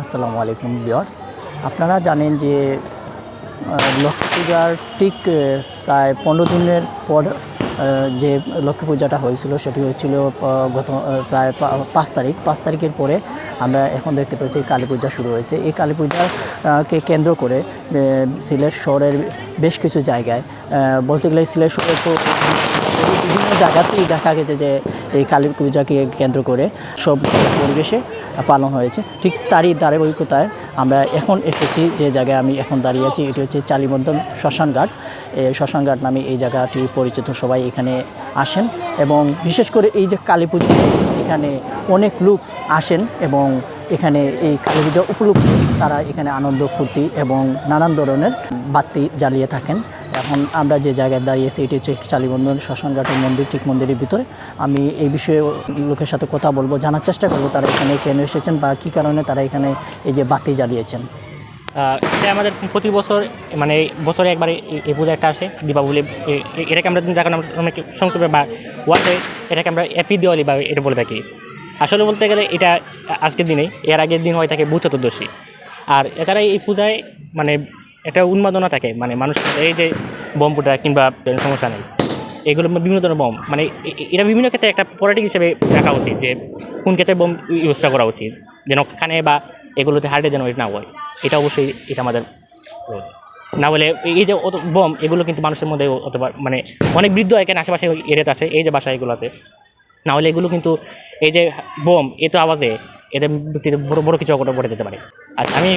আসসালামু আলাইকুম বিয়ার্স আপনারা জানেন যে লক্ষ্মী পূজার ঠিক প্রায় পনেরো দিনের পর যে লক্ষ্মী পূজাটা হয়েছিল সেটি হচ্ছিল আহ, গত প্রায় পাঁচ তারিখ। পাঁচ তারিখের পরে আমরা এখন দেখতে পাচ্ছি কালী পূজা শুরু হয়েছে। এই কালী পূজাকে কেন্দ্র করে সিলেট শহরের বেশ কিছু জায়গায় বলতে গেলে সিলেট শহরের জায়গাতেই দেখা গেছে যে এই কালী পূজাকে কেন্দ্র করে সব পরিবেশে পালন হয়েছে। ঠিক তারই ধারাবাহিকতায় আমরা এখন এসেছি যে জায়গায় আমি এখন দাঁড়িয়ে আছি, এটি হচ্ছে চালিবন্ধন শ্মশানঘাট এই শ্মশানঘাট নামে এই জায়গাটি পরিচিত সবাই এখানে আসেন এবং বিশেষ করে এই যে কালী পুজো, এখানে অনেক লোক আসেন এবং এখানে এই কালী পূজা উপলক্ষে তারা এখানে আনন্দ, ফুর্তি এবং নানান ধরনের বাতি জ্বালিয়ে থাকেন। এখন আমরা যে জায়গায় দাঁড়িয়েছি, এটি হচ্ছে চালিবন্ধন শ্মশানঘাটের মন্দির, ঠিক মন্দিরের ভিতরে। আমি এই বিষয়ে লোকের সাথে কথা বলব, জানার চেষ্টা করব তারা এখানে কেন এসেছেন বা কী কারণে তারা এখানে এই যে বাতি জ্বালিয়েছেন। এটা আমাদের প্রতি বছর মানে বছরে একবার এই- পূজা একটা আসে, দীপাবলি এটাকে আমরা যখন আমরা সংক্ষেপে বা ওয়ার্ডে এটাকে আমরা হ্যাপি দিওয়ালি বা এটা বলে থাকি। আসলে বলতে গেলে এটা আজকের দিনেই, এর আগের দিন হয় থাকে বুধ চতুর্দশী। আর এছাড়া এই পূজায় মানে একটা উন্মাদনা থাকে মানে মানুষ এই যে বম ফুটা কিংবা সমস্যা নেই। এগুলো বিভিন্ন ধরনের বম মানে এটা বিভিন্ন ক্ষেত্রে একটা পলিটিক হিসেবে রাখা উচিত যে কোন ক্ষেত্রে বম ইউজটা করা উচিত, যেন কানে বা এগুলোতে হার্টে যেন এটা না হয়। এটা অবশ্যই এটা আমাদের না বলে এই যে অত বম, এগুলো কিন্তু মানুষের মধ্যে অথবা মানে অনেক বৃদ্ধ এখানে আশেপাশে এরিয়াতে আছে, এই যে বাসা এগুলো আছে। না হলে এগুলো কিন্তু এই যে বোম, এ তো আওয়াজে এদের ব্যক্তিতে বড় বড় কিছু অঘটন ঘটে যেতে পারে। আর আমি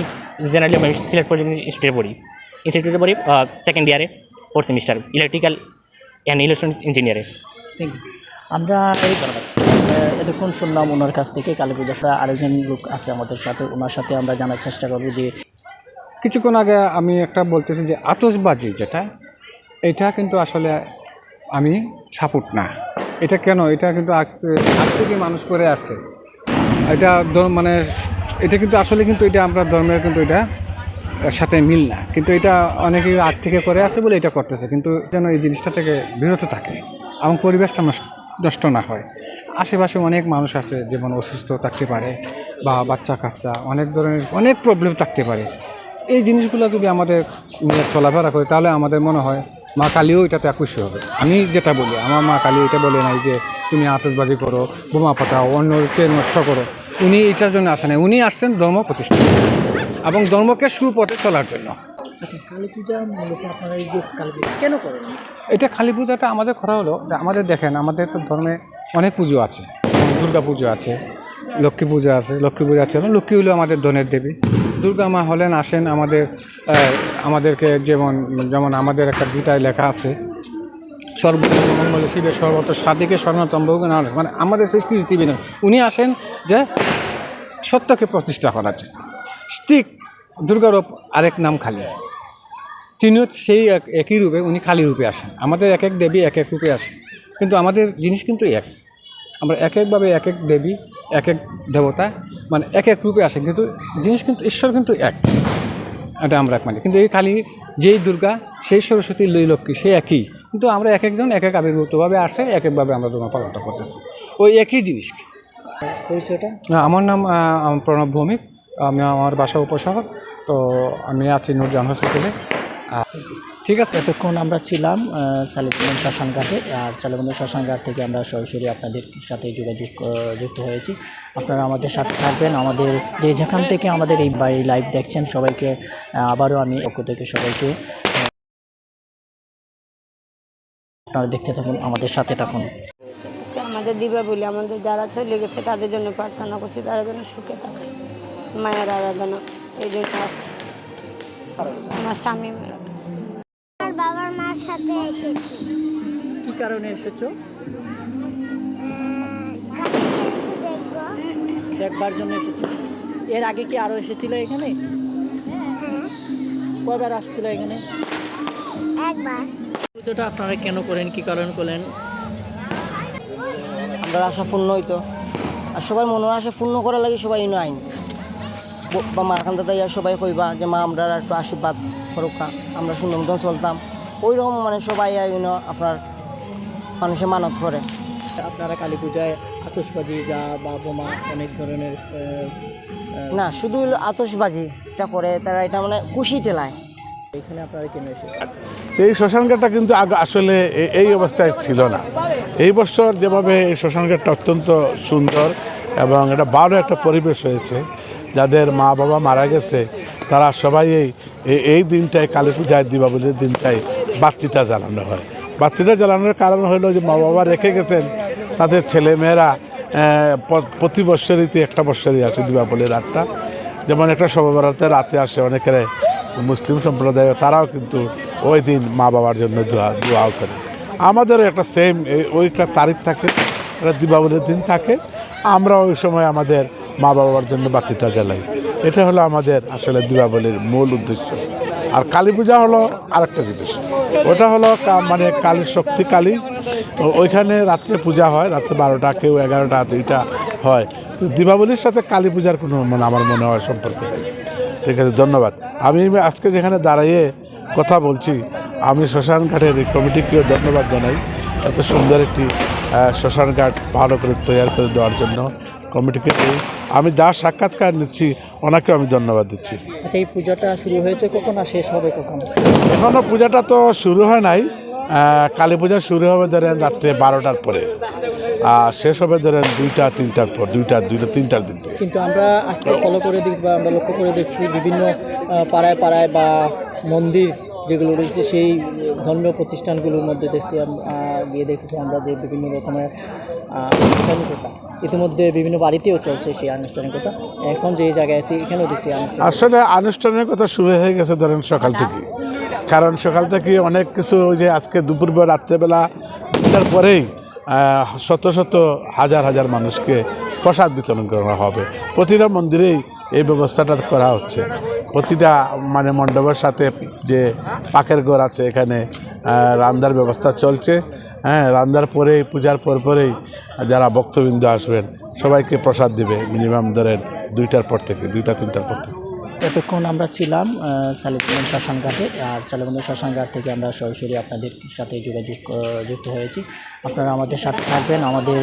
জেনারেলি আমি সিলেট পলিটেকনিক ইনস্টিটিউটে পড়ি। ইনস্টিটিউটে পড়ি সেকেন্ড ইয়ারে fourth semester electrical and electronics ইঞ্জিনিয়ারে thank you আমরা এই এতক্ষণ শুনলাম ওনার কাছ থেকে কালী পূজা আরেকজন লোক আছে আমাদের সাথে ওনার সাথে আমরা জানার চেষ্টা করব যে কিছুক্ষণ আগে আমি একটা বলতেছি যে আতসবাজি যেটা এটা কিন্তু আসলে আমি সাপোর্ট না। এটা কেন? এটা কিন্তু আগ আগ থেকে মানুষ করে আসছে। এটা মানে এটা কিন্তু আসলে কিন্তু এটা আমরা ধর্মের কিন্তু এটা সাথে মিল না। কিন্তু এটা অনেকে আগ থেকে করে আছে বলে এটা করতেছে। কিন্তু যেন এই জিনিসটা থেকে বিরত থাকে এবং পরিবেশটা নষ্ট- না হয়। আশেপাশে অনেক মানুষ আছে যেমন অসুস্থ থাকতে পারে বা বাচ্চা কাচ্চা, অনেক ধরনের, অনেক প্রবলেম থাকতে পারে। এই জিনিসগুলো যদি আমাদের নিয়ে চলাফেরা করে তাহলে আমাদের মনে হয় মা কালীও এটাতে খুশি হবে। আমি যেটা বলি, আমার মা কালী এটা বলে নাই যে তুমি আতসবাজি করো বোমা পাঠাও অন্যকে নষ্ট করো। উনি এটার জন্য আসেন উনি আসছেন ধর্ম প্রতিষ্ঠা এবং ধর্মকে সুপথে চলার জন্য। আচ্ছা কালী পূজা মূলত আপনারা এই যে কালী পূজা কেন করেন? এটা কালী পূজাটা আমাদের করা হলো আমাদের দেখেন আমাদের তো ধর্মে অনেক পুজো আছে। দুর্গা পুজো আছে লক্ষ্মী পূজা আছে লক্ষ্মী পূজা আছে এবং লক্ষ্মী হলো আমাদের ধনের দেবী। দুর্গা মা হলেন আসেন আমাদের আমাদেরকে যেমন যেমন আমাদের একটা গীতায় লেখা আছে সর্বমঙ্গল শিবের সর্বত সাদিকে স্বর্ণতম নারায়ণ মানে আমাদের সৃষ্টি স্থিতি উনি আসেন যে সত্যকে প্রতিষ্ঠা করার জন্য। স্টিক দুর্গার আরেক নাম খালি। তিনিও সেই এক- একই রূপে, উনি খালি রূপে আসেন। আমাদের এক এক দেবী এক এক রূপে আসেন। কিন্তু আমাদের জিনিস কিন্তু এক। আমরা এক একভাবে এক এক দেবী, এক এক দেবতা মানে এক এক রূপে আসেন। কিন্তু জিনিস কিন্তু, ঈশ্বর কিন্তু এক। এটা আমরা এক মানে। কিন্তু এই খালি যেই দুর্গা, সেই সরস্বতী লই লক্ষ্মী সেই একই। কিন্তু আমরা এক একজন এক এক আবির্ভূতভাবে আসে এক একভাবে আমরা তোমার পালনটা করতেছি। ওই একই জিনিস। পরিচয়টা? আমার নাম প্রণব ভৌমিক। আমি আমার বাসা উপশহর। তো আমি আছি নুরজান হসপিটালে। ঠিক আছে? এতক্ষণ আমরা ছিলাম চালিবন্ধন শ্মশানঘাটে আর চালিবন্ধন শ্মশানঘাট থেকে আমরা সরাসরি আপনাদের সাথে যোগাযোগ যুক্ত হয়েছি। আপনারা আমাদের সাথে থাকবেন। আমাদের যে যেখান থেকে আমাদের এই লাইভ দেখছেন সবাইকে আবারও আমি পক্ষ থেকে সবাইকে আপনারা দেখতে থাকুন আমাদের সাথে থাকুন। আমাদের দীপাবলি আমাদের যারা চলে গেছে তাদের জন্য প্রার্থনা করছি তারা যেন সুখে থাকে মায়ের আরাধনা এই জন্য আসছি। আমার স্বামী আমার বাবার মার সাথে এসেছি। কি কারণে এসেছ? দেখবার জন্য এসেছ। এর আগে কি আরও এসেছিল এখানে? হ্যাঁ। কয়বার আসছিল এখানে? একবার। পুজোটা আপনারা কেন করেন কি কারণ করলেন? আমরা আশা পূর্ণ হইতো। আর সবাই মনের আশা পূর্ণ করার লাগে সবাই ইনো আইন। বা মার খান দাদা ইয়া সবাই কইবা যে মা আমরা একটু আশীর্বাদ করুকা আমরা সুন্দর মতন চলতাম। ওই রকম মানে সবাই ইনো আপনার মানুষে মানত করে। আপনারা কালী পূজায় আতসবাজি যা বা বোমা অনেক ধরনের না শুধু হলো আতশবাজি এটা করে তারা এটা মানে খুশি টেলায় এখানে আপনারা কেন এই শ্মশানঘাটটা কিন্তু আসলে এই অবস্থায় ছিল না। এই বছর যেভাবে এই শ্মশানঘাটটা অত্যন্ত সুন্দর এবং এটা ভালো একটা পরিবেশ হয়েছে, যাদের মা বাবা মারা গেছে, তারা সবাই এই এই- এই দিনটায়, কালী পূজায়, দীপাবলির দিনটায় বাতিটা জ্বালানো হয়। বাতিটা জ্বালানোর কারণ হলো যে মা বাবা রেখে গেছেন, তাদের ছেলে মেয়েরা প্রতি বৎসরইতে একটা বৎসরই আসে দীপাবলির রাতটা। যেমন একটা সর্বভারতের রাতে আসে অনেকের মুসলিম সম্প্রদায়, তারাও কিন্তু ওই দিন মা বাবার জন্য দোয়া, দোয়াও করে। আমাদেরও একটা সেম ওই একটা তারিখ থাকে, একটা দীপাবলির দিন থাকে। আমরা ওই সময় আমাদের মা বাবার জন্য বাতিটা জ্বালাই। এটা হলো আমাদের আসলে দীপাবলির মূল উদ্দেশ্য। আর কালী পূজা হলো আরেকটা জিনিস। ওটা হলো মানে কালীর শক্তি কালী। ওইখানে রাত্রে পূজা হয়, রাত্রে বারোটা, কেউ এগারোটা, দুইটা হয়। কিন্তু দীপাবলির সাথে কালী পূজার কোনো মানে আমার মনে হয় সম্পর্ক ঠিক আছে ধন্যবাদ। আমি আজকে যেখানে দাঁড়িয়ে কথা বলছি আমি শ্মশান ঘাটের এই কমিটিকেও ধন্যবাদ জানাই এত সুন্দর একটি আহ, শ্মশান ঘাট ভালো করে তৈরি করে দেওয়ার জন্য কমিটিকে দিই। আমি যা সাক্ষাৎকার নিচ্ছি ওনাকেও আমি ধন্যবাদ দিচ্ছি। আচ্ছা এই পূজাটা শুরু হয়েছে কখন আর শেষ হবে কখন? এখনও পূজাটা তো শুরু হয় নাই কালী পূজা শুরু হবে ধরেন রাত্রে বারোটার পরে। আর শেষ হবে ধরেন দুইটা তিনটার পর দুইটা দুইটা তিনটার দিক দিয়ে। কিন্তু আমরা আজকে ফলো করে দেখছি বা আমরা লক্ষ্য করে দেখছি বিভিন্ন পাড়ায় পাড়ায় বা মন্দির যেগুলো রয়েছে সেই ধর্মীয় প্রতিষ্ঠানগুলোর মধ্যে দেখছি গিয়ে দেখেছি আমরা যে বিভিন্ন রকমের আনুষ্ঠানিকতা ইতিমধ্যে বিভিন্ন বাড়িতেও চলছে সেই আনুষ্ঠানিকতা। এখন যে জায়গায় আছি এখানেও দেখছি আসলে আনুষ্ঠানিকতা শুরু হয়ে গেছে ধরেন সকাল থেকে। কারণ সকাল থেকে অনেক কিছু ওই যে আজকে দুপুরবেলা রাত্রেবেলা দুটার পরেই আহ, শত শত হাজার হাজার মানুষকে প্রসাদ বিতরণ করা হবে। প্রতিটা মন্দিরেই এই ব্যবস্থাটা করা হচ্ছে। প্রতিটা মানে মণ্ডপের সাথে যে পাকের ঘর আছে, এখানে রান্দার ব্যবস্থা চলছে। হ্যাঁ রান্দার পরেই, পূজার পর পরেই যারা ভক্তবৃন্দ আসবেন, সবাইকে প্রসাদ দিবে। মিনিমাম ধরেন দুইটার পর থেকে, দুইটা, তিনটার পর থেকে। এতক্ষণ আমরা ছিলাম চালিপুর শ্মশানঘাটে আর চালিবন্ধু শ্মশানঘাট থেকে আমরা সরাসরি আপনাদের সাথে যোগাযোগ যুক্ত হয়েছি। আপনারা আমাদের সাথে থাকবেন, আমাদের